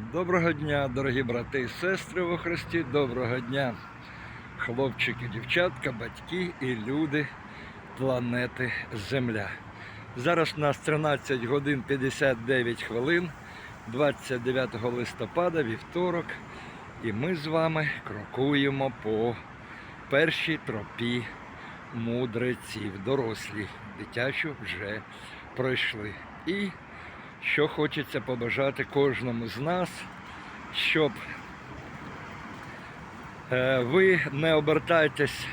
Доброго дня, дорогі брати і сестри во Христі, доброго дня, хлопчики, дівчатка, батьки і люди планети Земля. Зараз у нас 13 годин 59 хвилин, 29 листопада, вівторок, і ми з вами крокуємо по першій тропі мудреців. Дорослі, дитячу вже пройшли. І що хочеться побажати кожному з нас, щоб е, ви не обертайтесь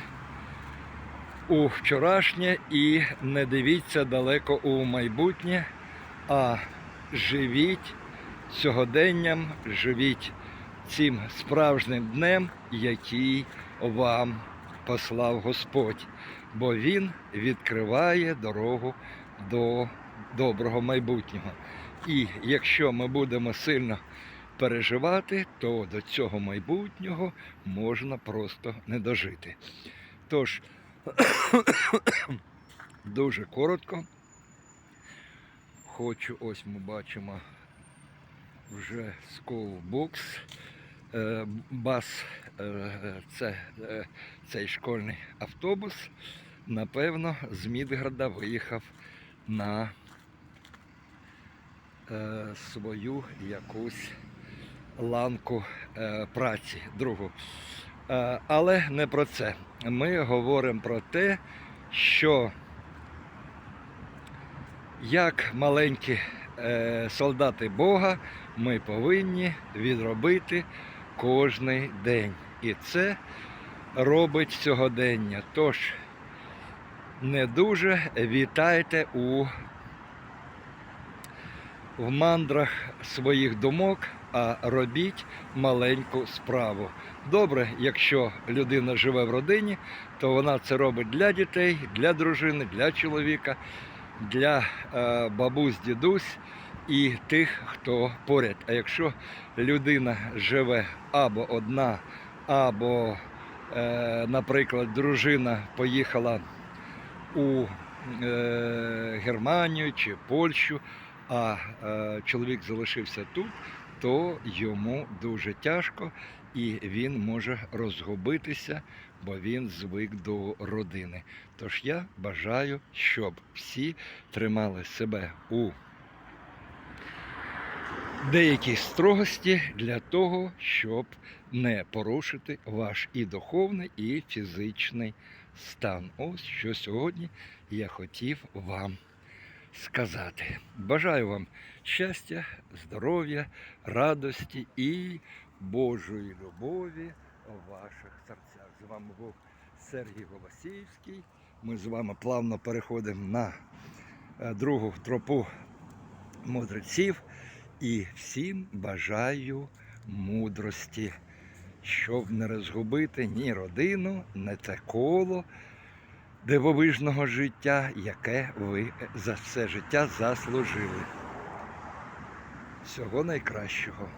у вчорашнє і не дивіться далеко у майбутнє, а живіть сьогоденням, живіть цим справжнім днем, який вам послав Господь, бо Він відкриває дорогу до доброго майбутнього. І якщо ми будемо сильно переживати, то до цього майбутнього можна просто не дожити. Тож, дуже коротко. Хочу, ось ми бачимо вже School Е, Бас е, це е, цей школьний автобус, напевно, з Мідграда виїхав на свою якусь ланку е, праці, другу. Е, але не про це. Ми говоримо про те, що як маленькі е, солдати Бога ми повинні відробити кожний день. І це робить сьогодення. Тож не дуже вітайте у в мандрах своїх думок, а робіть маленьку справу. Добре, якщо людина живе в родині, то вона це робить для дітей, для дружини, для чоловіка, для е, бабусь, дідусь і тих, хто поряд. А якщо людина живе або одна, або, е, наприклад, дружина поїхала у е, Германію чи Польщу, а е, чоловік залишився тут, то йому дуже тяжко і він може розгубитися, бо він звик до родини. Тож я бажаю, щоб всі тримали себе у деякій строгості для того, щоб не порушити ваш і духовний, і фізичний стан. Ось що сьогодні я хотів вам сказати. Бажаю вам щастя, здоров'я, радості і Божої любові у ваших серцях. З вами був Сергій Голосіївський. Ми з вами плавно переходимо на е, другу тропу мудреців. І всім бажаю мудрості, щоб не розгубити ні родину, ні те коло дивовижного життя, яке ви за все життя заслужили. Всього найкращого.